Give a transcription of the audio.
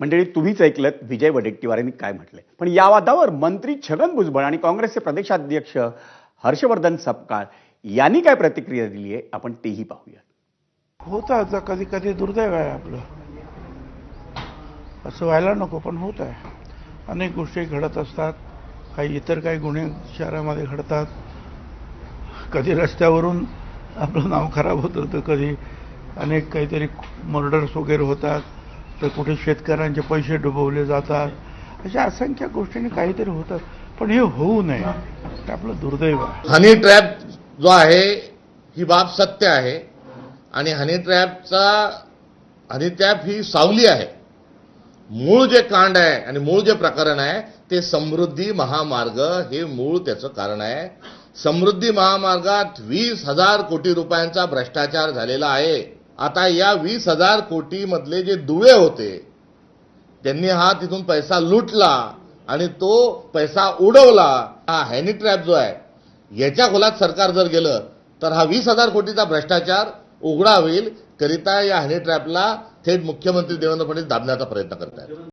मंडळी तुम्हीच ऐकलं विजय वडेट्टीवार यांनी काय म्हटलंय. पण या वादावर मंत्री छगन भुजबळ आणि काँग्रेसचे प्रदेशाध्यक्ष हर्षवर्धन सपकाळ यांनी काय प्रतिक्रिया दिली आहे? आपण तेही पाहूया होत कधी कधी दुर्दैव आहे आपलं. असं व्हायला नको पण होत आहे. अनेक गोष्टी घडत असतात. काही इतर काही गुन्हे शहरामध्ये घडतात. कधी रस्त्यावरून आपलं नाव खराब होतं तर कधी अनेक काहीतरी मर्डर्स वगैरे होतात. तर कुठे शेतकऱ्यांचे पैसे डुबवले जातात. अशा असंख्य गोष्टींनी काहीतरी होतात पण हे होऊ नये. आपलं दुर्दैव हनी ट्रॅप जो आहे ही बाब सत्य आहे. आणि हनी ट्रॅपचा हनी ट्रॅप ही सावली आहे. मूळ जे कांड आहे आणि मूळ जे प्रकरण आहे ते समृद्धी महामार्ग हे मूळ त्याचं कारण आहे. समृद्धी महामार्गात वीस हजार कोटी रुपयांचा भ्रष्टाचार झालेला आहे. आता या वीस हजार कोटी मधले जे दुवे होते त्यांनी हा तिथून पैसा लुटला आणि तो पैसा उडवला. हा हॅनी ट्रॅप जो आहे याच्या खोलात सरकार जर गेलं तर हा वीस हजार कोटीचा भ्रष्टाचार उघडा होईल करिता या हॅनी ट्रॅपला थेट मुख्यमंत्री देवेंद्र फडणवीस दाबण्याचा प्रयत्न करत आहेत